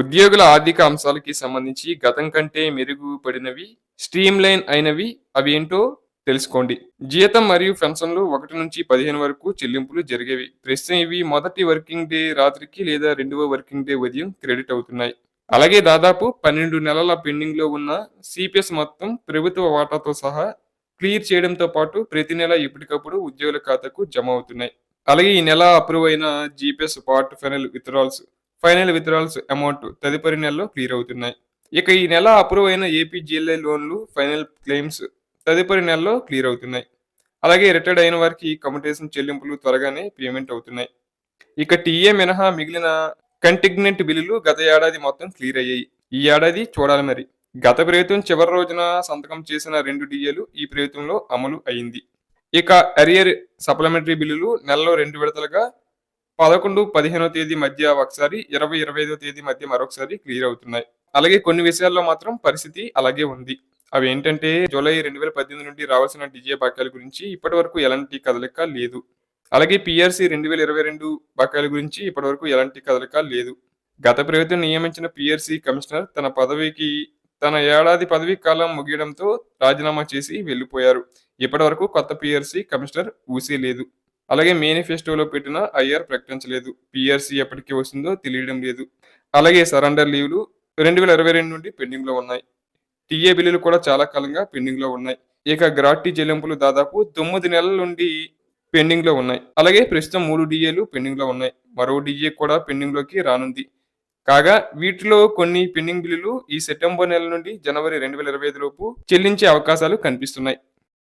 ఉద్యోగుల ఆర్థిక అంశాలకి సంబంధించి గతం కంటే మెరుగుపడినవి స్ట్రీమ్ లైన్ అయినవి అవి ఏంటో తెలుసుకోండి. జీతం మరియు పెన్షన్లు ఒకటి నుంచి పదిహేను వరకు చెల్లింపులు జరిగేవి. ప్రస్తుతం ఇవి మొదటి వర్కింగ్ డే రాత్రికి లేదా రెండవ వర్కింగ్ డే ఉదయం క్రెడిట్ అవుతున్నాయి. అలాగే దాదాపు పన్నెండు నెలల పెండింగ్లో ఉన్న సిపిఎస్ మొత్తం ప్రభుత్వ వాటాతో సహా క్లియర్ చేయడంతో పాటు ప్రతి నెల ఎప్పటికప్పుడు ఉద్యోగుల ఖాతాకు జమ అవుతున్నాయి. అలాగే ఈ నెల అప్రూవ్ అయిన GPS part final withdrawals final withdrawals amount తదుపరి నెలలో క్లియర్ అవుతున్నాయి. ఇక ఈ నెల అప్రూవ్ అయిన ఏపీజీఎల్ఐ లోన్లు ఫైనల్ క్లెయిమ్స్ తదుపరి నెలలో క్లియర్ అవుతున్నాయి. అలాగే రిటైర్డ్ అయిన వారికి కమ్యూటేషన్ చెల్లింపులు త్వరగానే పేమెంట్ అవుతున్నాయి. ఇక టీఏ మినహా మిగిలిన కంటిగ్నెంట్ బిల్లులు గత ఏడాది మొత్తం క్లియర్ అయ్యాయి. ఈ ఏడాది చూడాలి మరి. గత ప్రభుత్వం చివరి రోజున సంతకం చేసిన రెండు డిఏలు ఈ ప్రభుత్వంలో అమలు అయింది. ఇక అరియర్ సప్లిమెంటరీ బిల్లులు నెలలో రెండు విడతలుగా పదకొండు పదిహేనో తేదీ మధ్య ఒకసారి ఇరవై ఇరవై ఐదో తేదీ మధ్య మరొకసారి క్లియర్ అవుతున్నాయి. అలాగే కొన్ని విషయాల్లో మాత్రం పరిస్థితి అలాగే ఉంది. అవి ఏంటంటే జూలై రెండు వేల పద్దెనిమిది నుండి రావాల్సిన డిజే బకాయిల గురించి ఇప్పటి వరకు ఎలాంటి కదలిక లేదు. అలాగే పిఆర్సి రెండు వేల ఇరవై రెండు బకాయిల గురించి ఇప్పటి వరకు ఎలాంటి కదలిక లేదు. గత ప్రభుత్వం నియమించిన పిఆర్సి కమిషనర్ తన పదవికి తన ఏడాది పదవీ కాలం ముగియడంతో రాజీనామా చేసి వెళ్ళిపోయారు. ఇప్పటి వరకు కొత్త పిఆర్సి కమిషనర్ ఊసే లేదు. అలాగే మేనిఫెస్టోలో పెట్టిన ఐఆర్ ప్రకటించలేదు. పిఆర్సీ ఎప్పటికి వస్తుందో తెలియడం లేదు. అలాగే సరెండర్ లీవ్లు రెండు వేల ఇరవై రెండు నుండి పెండింగ్లో ఉన్నాయి. టీఏ బిల్లులు కూడా చాలా కాలంగా పెండింగ్లో ఉన్నాయి. ఇక గ్రాటీ చెల్లింపులు దాదాపు తొమ్మిది నెలల నుండి పెండింగ్లో ఉన్నాయి. అలాగే ప్రస్తుతం మూడు డిఏలు పెండింగ్లో ఉన్నాయి. మరో డిఏ కూడా పెండింగ్లోకి రానుంది. కాగా వీటిలో కొన్ని పెండింగ్ బిల్లులు ఈ సెప్టెంబర్ నెల నుండి జనవరి రెండు వేల ఇరవై ఐదు లోపు చెల్లించే అవకాశాలు కనిపిస్తున్నాయి.